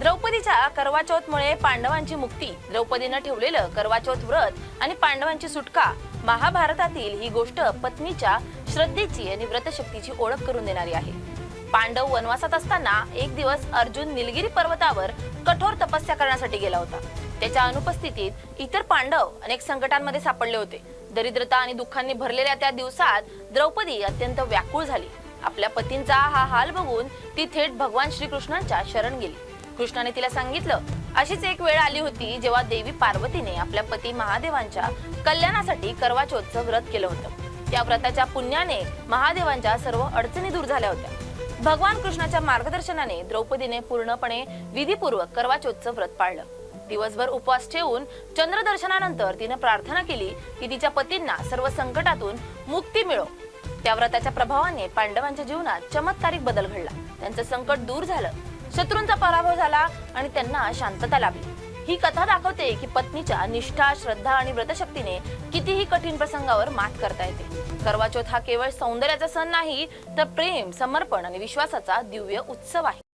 द्रौपदीच्या करवाचौथमुळे पांडवांची मुक्ती. द्रौपदीनं ठेवलेलं करवाचौथ व्रत आणि पांडवांची सुटका महाभारतातील ही गोष्ट पत्नीच्या श्रद्धेची आणि व्रतशक्तीची ओळख करून देणारी आहे. पांडव वनवासात असताना एक दिवस अर्जुन निलगिरी पर्वतावर कठोर तपस्या करण्यासाठी गेला होता. त्याच्या अनुपस्थितीत इतर पांडव अनेक संकटांमध्ये सापडले होते. दरिद्रता आणि दुःखांनी भरलेल्या त्या दिवसात द्रौपदी अत्यंत व्याकुळ झाली. आपल्या पतींचा हा हाल बघून ती थेट भगवान श्रीकृष्णांच्या शरण गेली. कृष्णाने तिला सांगितलं. अशीच एक वेळ आली होती जेव्हा देवी पार्वतीने आपल्या पती महादेवांच्या कल्याणासाठी करवाचौथचं व्रत केलं होतं. त्या व्रताच्या पुण्याने महादेवांच्या सर्व अडचणी दूर झाल्या होत्या. भगवान कृष्णाच्या मार्गदर्शनाने द्रौपदीने पूर्णपणे विधीपूर्वक करवाचौथचं व्रत पाळलं. दिवसभर उपवास ठेवून चंद्रदर्शनानंतर तिने प्रार्थना केली की तिच्या पतींना सर्व संकटातून मुक्ती मिळो. त्या व्रताच्या प्रभावाने पांडवांच्या जीवनात चमत्कारिक बदल घडला. त्यांचं संकट दूर झालं. शत्रूंचा पराभव झाला आणि त्यांना शांतता लाभली. ही कथा दाखवते की पत्नीच्या निष्ठा श्रद्धा आणि व्रतशक्तीने कितीही कठीण प्रसंगावर मात करता येते. करवाचौथ हा केवळ सौंदर्याचा सण नाही तर प्रेम समर्पण आणि विश्वासाचा दिव्य उत्सव आहे.